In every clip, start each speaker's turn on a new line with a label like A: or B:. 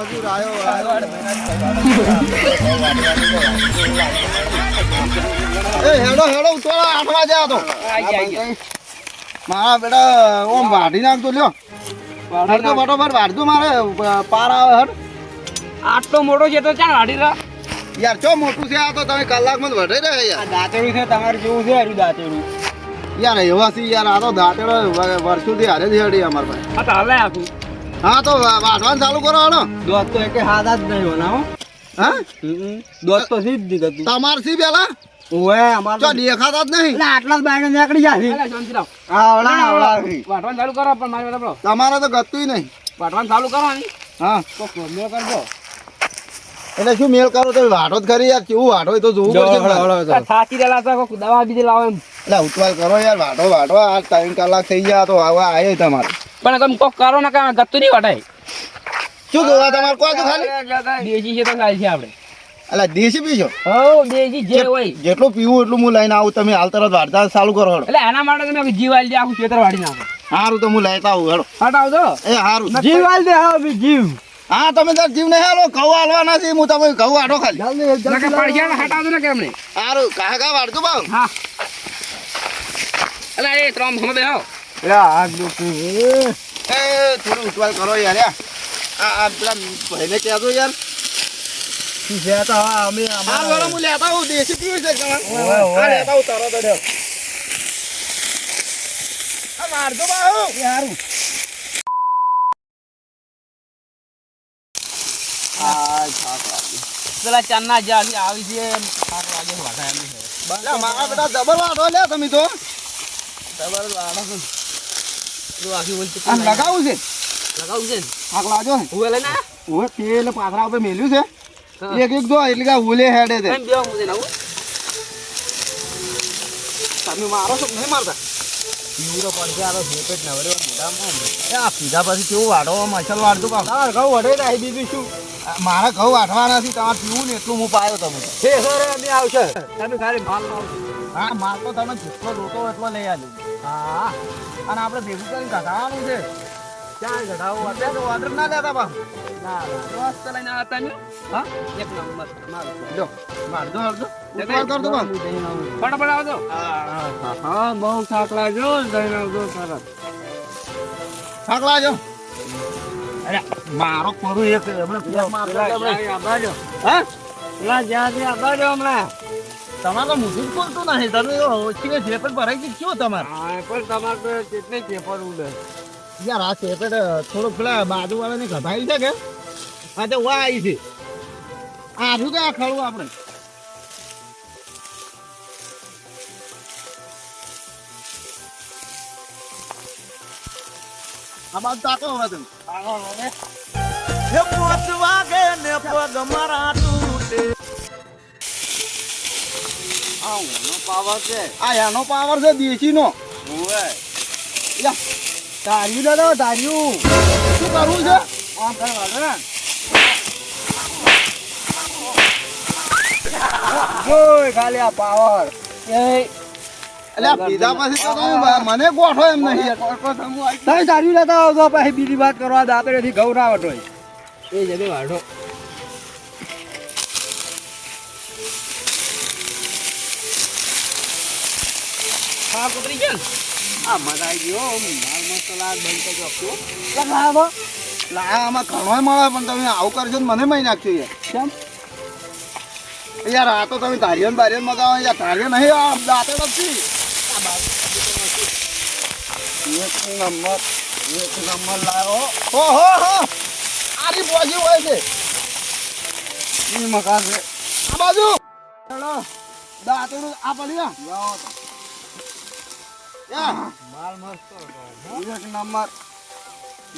A: મજૂર આયો. એ હેડો હેડો ઉતરો આઠ વાગે આ તો. મારા બેટા ઓમ વાઢી નાખતો લ્યો. વાઢતો ફટોફટ વાઢતો મારે. પાર આવે હટ
B: આટલો મોટો છે તો ચાલ વાઢી રહ્યા?
A: યાર ચો મોટું છે આ તો? તમે કલાકમાં જ વઢાઈ રહ્યા યાર.
B: દાંતેડું છે તમારે જેવું છે હરું દાંતેડું.
A: યાર એવા સી યાર આ તો દાંતેડો વર્ષોથી હારે જ હેડી અમાર ભાઈ.
B: હા તો હાલે આખું.
A: હા તો વા- ચાલુ કરો હાલો.
B: દોસ્ત તો એકે હાથ જ નહીં બનાવો
A: હા.
B: દોસ્ત તો સીધ દીધું
A: તમાર સી પેલા
B: ઓએ અમાર
A: તો દેખાતા જ નહીં.
B: એટલે આટલા જ બાયણે નીકળી જાય આવડા આવડા વાટવાનું ચાલુ કરો પણ મારી વાત સાંભળો.
A: તમારે તો ગતું નહીં.
B: વાટવાનું ચાલુ કરો
A: હા.
B: તો પ્રોબ્લેમ કરજો.
A: એટલે શું મેલ કરો તો વાઢો જ ખરી યાર. કેવું વાઢો એ તો જોવું પડશે
B: સાચી રહેલા છે કોક દવા બીજી લાવો એમ.
A: એટલે ઉતવાલ કરો યાર વાટો વાટો આ ત્રણ કલાક થઈ ગયા તો હવે આવ્યો તમારે.
B: પણ તમે કોક કરો ને કાં ગતું નહીં વાટાય
A: શું જોવા તમારે? કોઈ તો ખાલી?
B: દેશી છે તો ખાલી છે આપણે.
A: એટલે દેશી પીશો?
B: હો દેશી જે હોય.
A: જેટલું પીવું એટલું હું લઈને આવું તમે હાલ તરત વાર્તા ચાલુ કરો
B: એટલે એના માટે તમે જીવ આલી દે આખું ખેતર વાળી નાખો.
A: સારું તો હું લેતા આવું હેડો.
B: હટાવજો.
A: એ સારું
B: જીવ આલી દે હા જીવ.
A: હા તમે તાર જીવ નહીં હાલો ઘઉં હાલવાના છે હું તમે ઘઉં વાઢો ખાલી.
B: નકર પડશે હટાવજો ને કેમ નહીં.
A: સારું કાકા કા વાઢતું બાવ.
B: હા. એટલે એ ત્રણ હમ બે આવો
A: એ થોડું ઉતવાલ કરો યાર આ આ પેલા ભાઈને કહેજો યાર. હા વાળો હું લેતા આવું દેશી પીવું છે તમારે.
B: ઓવે, ઓવે.
A: હા, લેતા આવું તરત જ હેડો. આ વાઢજો
B: પેલા ચાંદના જાળી આવી છે સાત વાગે વાટાય એમ છે.
A: મારા બેટા જબર વાઢો લે તમે તો.
B: આખી
A: લગાવું છે?
B: લગાવું છે
A: આગ લાજો ને?
B: હું લઈને આ?
A: ઓવે તેલ પાથરા ઉપર મેલ્યું છે. એક એક દો એટલે કે ઉલે હેડે છે.
B: એમ બેવા મૂકે ને
A: તમે મારો છો નહીં મારતા?
B: પીવરો પડશે આ તો ભેપેટ ના. મોઢામાં
A: આ પીધા પછી કેવું વાડો મસાલ વાડતું કામ.
B: તાર ઘઉં બીજું શું?
A: મારા ઘઉં વાઢવાના છે તમારે પીવું ને એટલું હું પાયો તમે
B: છે સર અમે આવશે. તમે ખાલી માલ લાવજો
A: હા માલ તો તમે જેટલો જોતો એટલો લઈ આવ્યો
B: હા
A: અને આપણે ભેગું કરીને ઘટાડવાનું છે.
B: ક્યાં કઢાવું
A: અત્યારે તો ઓર્ડર ના લેતા બા
B: ના મસ્ત લઈને આવતા ને.
A: હા?
B: એક નંબર. માલ
A: જો મારજો બા
B: ફટાફટ આવજો. હા બહુ થાક લાગ્યો જઈને આવજો
A: થાક લાજો અરે મારો કોરું એક હમણાં પેલા.
B: જ્યાં ત્યાં હમણાં.
A: તમારે મુસુદ બોલતું નહીં તમે ઓછી જે પણ ભરાઈ ગઈ કયો તમારે.
B: પણ તમારે કેટલી પેપર ઉડે.
A: યાર આ સેપેટ થોડુંક પેલા બાજુ વાળાને ઘટાડી છે કે? હા તો વા આવી છે. આ શું કે આ આપણે? આ બાજુ તાકો હવે તમે.
C: વાગે ને પગ મારા
A: પાવર છે આ એનો પાવર છે દેશી નો તાર્યું દાદા તાર્યું શું કરવું છે?
B: આમ કરવા ને. જોઈ ખાલી આ પાવર એ
A: એટલે બીજા પછી તો મને ગોઠો એમ નહીં.
B: તમે તારી લેતા પછી બીજી વાત કરવા દાંતરેથી ના વટોય એ જબે વાઢો હા કુતરી છે ને? આ મજા આવી ગયો માલ મસાલા બંધ કરી આપજો.
A: લગાવો. લા, આમાં? ઘણોય મળે પણ તમે આવું કરજો ને મને મહી નાખજો
B: કેમ?
A: યાર આ તો તમે ધારિયન બારિયન મગાવો યાર ધારિયન નહીં આ દાંતે નથી. એક નંબર એક નંબર લાવો. હો હો હો. આરી બોજી હોય છે. ઈ મકાન છે આ બાજુ. ચલો. આ પડી ના લાવો
B: માલ મસ્ત
A: એક નંબર.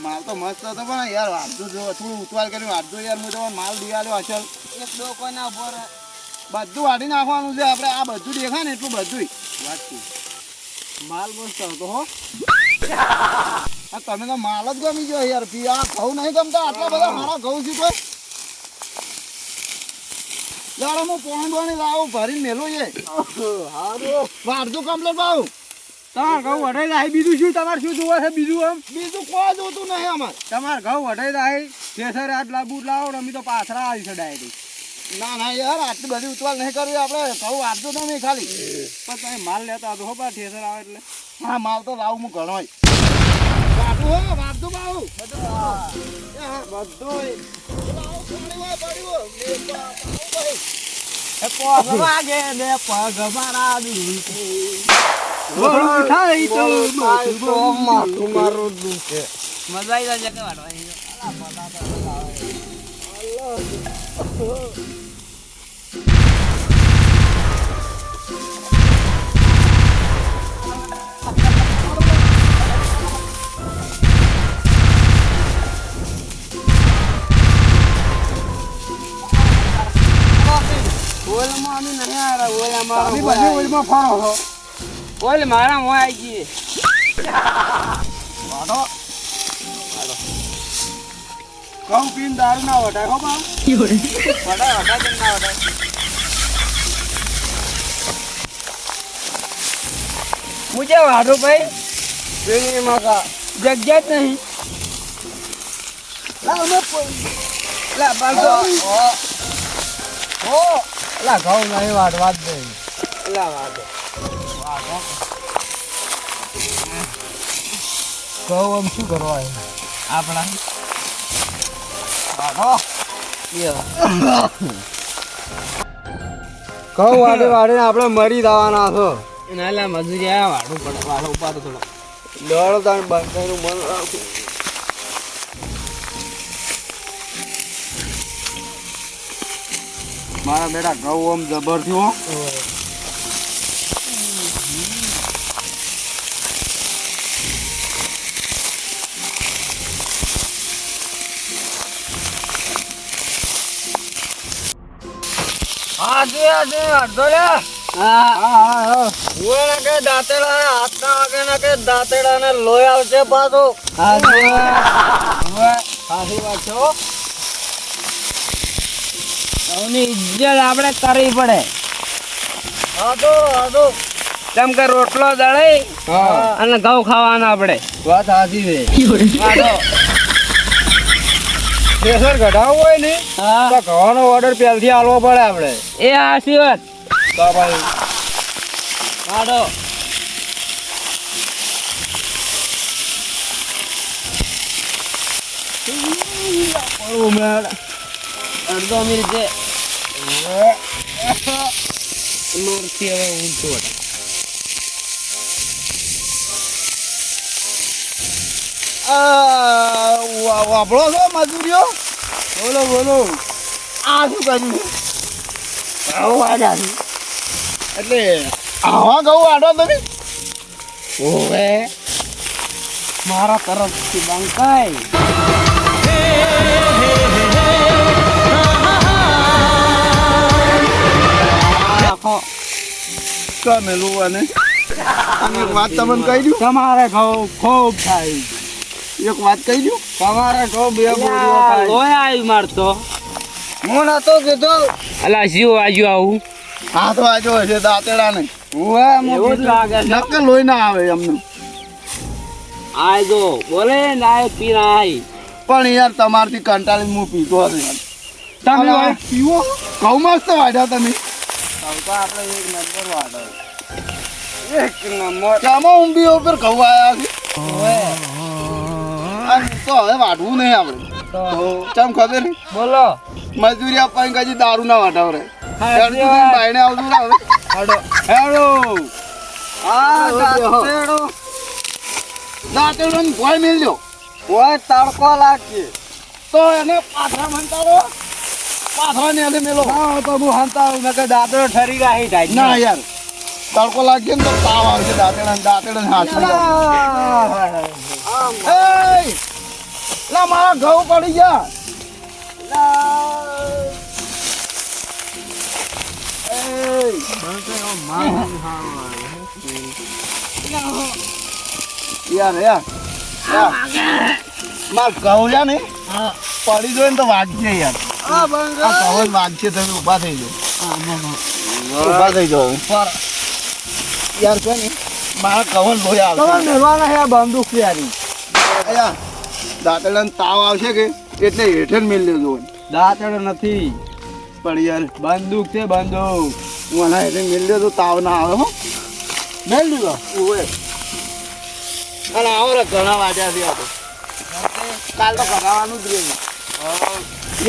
A: માલ તો મસ્ત હતો પણ યાર વાંધો જો થોડું ઉતવાલ કરી વાંધો યાર હું તો માલ દિવાલ્યો અસલ
B: એક દો કોઈ ના ઉપર.
A: બધું વાઢી નાખવાનું છે. આપણે આ બધું દેખાય ને એટલું બધું
B: માલ મસ્ત હતો હો.
A: આ તમે તો માલ જ ગમી ગયો યાર. પી આ ઘઉં નહીં ગમતા. આટલા બધા મારા ઘઉં છે કોઈ યાર હું પોણી બોણી લાવું ભરીને મેલું છે.
B: હારું.
A: વાઢજો કમ્પ્લેટ ભાવ
B: તમાર ઘઉં વઢાઈ જાય બીજું શું? તમારે શું જોવે છે? બીજું આમ
A: બીજું કોઈ જોતું નહીં અમારે.
B: તમાર ઘઉં વઢાઈ જાય ઠેસર આજ લાંબુ લાવો અમે તો પાછરા આવી છે ડાયરેક્ટ
A: ના ના યાર આટલી બધી ઉતવાલ નહીં કરવી આપણે. કહું વાંચતો તમે ખાલી.
B: પણ તમે માલ લેતા હતો બા ઠેસર આવે એટલે.
A: હા માલ તો લાવું હું ઘણો વાંચું હો વાંચું બાવું બધું
C: ને પગ મારા
B: વળું થાય તો
A: માથું મારું દુખે
C: મજા આવી કે ઓલમાં અમે નહીં આવ્યા ઓલમાં
A: તમે બધી ફાળો ફરો છો
C: ઓલ મારા મોં આવી ગઈ.
A: વાઢો
B: ઘઉં પીને દારૂ ના વટાય હો બા.
C: વડા વડા જેમ ના વડા મુજે વાઢો ભાઈ?
A: પેલી મકા
C: જગ્યા જ નહીં.
A: લાવ ને
C: લા બાગો
A: હો. લા ઘઉં નહીં વાઢવા જ નહીં
C: લા વાઢો.
A: ઘઉં આમ શું કરવા
C: આપણા
A: વાઢો વાડે વાઢે આપણે મરી જવાના છો.
C: નાલા મજૂરી આયા વાડું પડે વાડો ઉપાડો થોડો.
A: દોડો તાણ બંધાઈનું મન મારા બેટા ગૌ આમ જબર થયો દાંતેડા ને લોહી આવશે પાછું.
C: ઇજ્જત આપણે કરવી પડે. કેમ કે રોટલો દળે અને ઘઉં ખાવાના આપણે.
A: વાત સાચી છે. પ્રેશર ઘટાડવું હોય ને તો ઘઉંનો ઓર્ડર પહેલથી આલવો પડે આપણે.
C: એ હાચી વાત
A: તો ભાઈ કાઢો
C: અડધો મિનિટ છે. મારથી હવે ઊંચું
A: વાપરો છો મજૂરીઓ? બોલો બોલો. આ શું કર્યું
C: આવો વાઢ્યા
A: એટલે આવા ગૌ આડો તમે?
C: ઓવે. મારા તરફથી બંકાય.
A: કમેલું અને વાત તમને કહી દઉં.
C: તમારે ઘઉં ખૂબ થાય.
A: એક વાત કહી દઉં? તમારે તો બે
C: લોહી આવી મારતો
A: હું નતો કીધો.
C: અલા જીવ આજુ આવું.
A: હાથ વાજો હશે દાંતેડા ને
C: છે.
A: લોહી ના આવે એમને.
C: આય બોલે નાય પીના આય.
A: પણ યાર તમારથી કંટાળી હું પીતો હતો
C: તમે
A: પીવો. ઘઉં મસ્ત વાઢ્યા તમે.
C: આપણે એક નંબર વાળો એક નંબર.
A: ચામાં ઊંધી ઉપર ઘઉં આવ્યા છે? આ તો હવે વાઢવું નહીં આપણે ચમ ખબર?
C: બોલો.
A: મજૂરી આપવાની કદી દારૂ ના
C: સાચી વાત.
A: બાયણે આવતું ના હવે.
C: હાડો.
A: હેડો. દાંતેડો દાંતેડો ને ભોય મેલ્યો.
C: ઓય તડકો લાગશે
A: તો એને પાથરા મંતાડો પાથરા ને એને મેલો.
C: હા તો હું હંતા નકર દાદરો ઠરી ગાહી જાય
A: ના યાર. તડકો લાગશે ને તો તાવ આવશે દાંતેડા ને દાંતેડા હાથ લા મારા ઘઉં પડી ગયા યાર યાર માર ઘઉં લ્યા ને પડી જોઈએ ને તો વાગશે યાર આ ઘઉં જ વાગશે તમે ઊભા થઈ જાઓ ઊભા થઈ જાઓ ઉપર યાર છે ને મારા કવન લોહી આવે
C: મેળવાના હે બંદૂક યારી
A: યાર દાંતેડાને તાવ આવશે કે? એટલે હેઠળ મેળ દેજો
B: દાંતડો નથી.
A: પણ યાર
B: બંદૂક છે બંદૂક.
A: મને આના હેઠે મેળ દેજો તાવ ના આવે હો.
B: મેલ લીધો?
A: ઓવે અને આવો રે ઘણા વાગ્યા છે આપણે કાલ તો ભગાવાનું જ રહ્યું.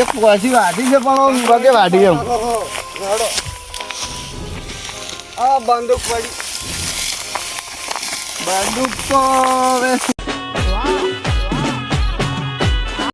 A: એક પછી વાઢી છે પણ વગે વાઢી એમ?
B: આ બંદૂક પડી.
A: બંદૂક તો હવે